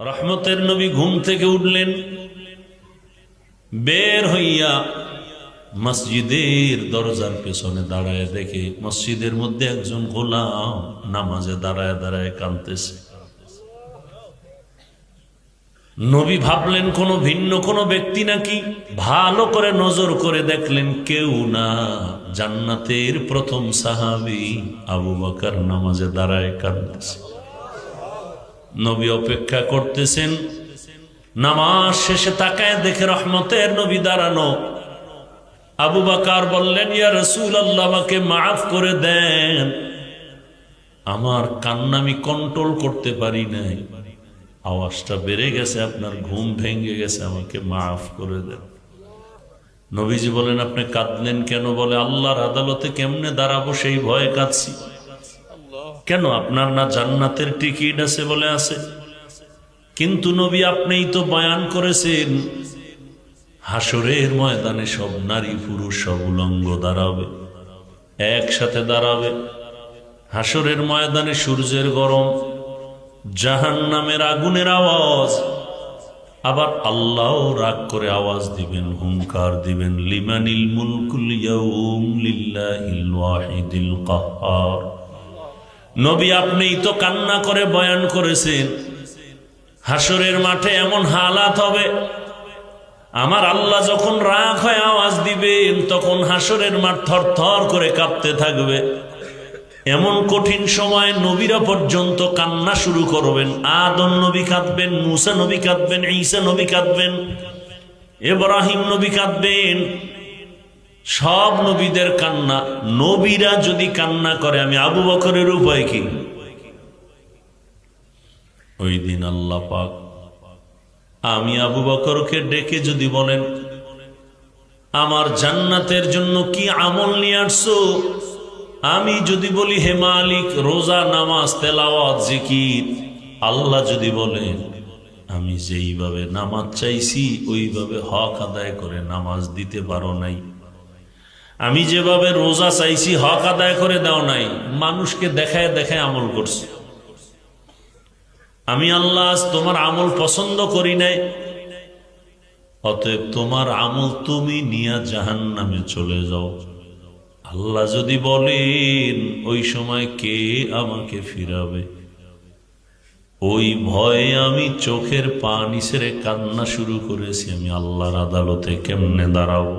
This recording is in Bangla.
রহমতের নবী ঘুম থেকে উঠলেন। বের হইয়া মসজিদের দরজার পেছনে দাঁড়ায় দেখে মসজিদের মধ্যে একজন গোলাম নামাজে দাঁড়ায় দাঁড়ায় কাঁদতেছে। নবী ভাবলেন, কোনো ভিন্ন কোনো ব্যক্তি নাকি ভালো করে নজর করে দেখলেন কেউ না। জান্নাতের প্রথম সাহাবি আবু বকর নামাজে দাঁড়ায় কাঁদতেছে। নবী অপেক্ষা করতেছেন। নামাজ শেষে তাকায় দেখে রহমতের নবী দাঁড়ানো। আবু বাকার বললেন, ইয়া রসুল আল্লাহ আমাকে মাফ করে দেন। আমার কান্না আমি কন্ট্রোল করতে পারি নাই। আওয়াজটা বেড়ে গেছে, আপনার ঘুম ভেঙে গেছে, আমাকে মাফ করে দেন। নবীজি বলেন, আপনি কাঁদলেন কেন? বলে, আল্লাহর আদালতে কেমনে দাঁড়াবো, সেই ভয়ে কাঁদছি। কেন? আপনার না জান্নাতের টিকিট আছে বলে আছে। কিন্তু নবী আপনিই তো বয়ান করেছেন হাসরের ময়দানে সব নারী পুরুষ সব উলঙ্গ দাঁড়াবে, একসাথে দাঁড়াবে। হাসরের ময়দানে সূর্যের গরম জাহান নামের আগুনের আওয়াজ। আবার আল্লাহ রাগ করে আওয়াজ দিবেন হুঙ্কার দিবেন, লিমানিল মুলকুল ইয়াউম লিল্লাহিল ওয়াহিদিল কাহ্হার নবী আপনিই তো কান্না করে বয়ান করেছেন। হাসরের মাঠে এমন হালাত হবে। আমার আল্লাহ যখন রাগ হয় আওয়াজ দিবেন, তখন হাসরের মাঠ থর থর করে কাঁপতে থাকবে। এমন কঠিন সময় নবীরা পর্যন্ত কান্না শুরু করবেন। আদম নবী কাঁদবেন, মুসা নবী কাঁদবেন, ঈসা নবী কাঁদবেন এব্রাহিম নবী কাঁদবেন। সব নবীদের কান্না, নবীরা যদি কান্না করে, আমি আবু বকরের উপায় কি? ওই দিন আল্লাহ পাক আমি আবু বকরকে ডেকে যদি বলেন, আমার জান্নাতের জন্য কি আমল নিয়ে আসছো? আমি যদি বলি, হে মালিক, রোজা, নামাজ, তেলাওয়াত, জিকির। আল্লাহ যদি বলেন আমি যেইভাবে নামাজ চাইছি, ওইভাবে হক আদায় করে নামাজ দিতে পারো নাই। আমি যেভাবে রোজা চাইছি, হক আদায় করে দাও নাই, মানুষকে দেখায় দেখায় আমল করছি। আমি আল্লাহ তোমার আমল পছন্দ করি নাই, অতএব তোমার আমল তুমি নিয়া জাহান নামে চলে যাও। আল্লাহ যদি বলেন, ওই সময় কে আমাকে ফিরাবে? ওই ভয়ে আমি চোখের পানি সেরে কান্না শুরু করেছি, আমি আল্লাহর আদালতে কেমনে দাঁড়াবো?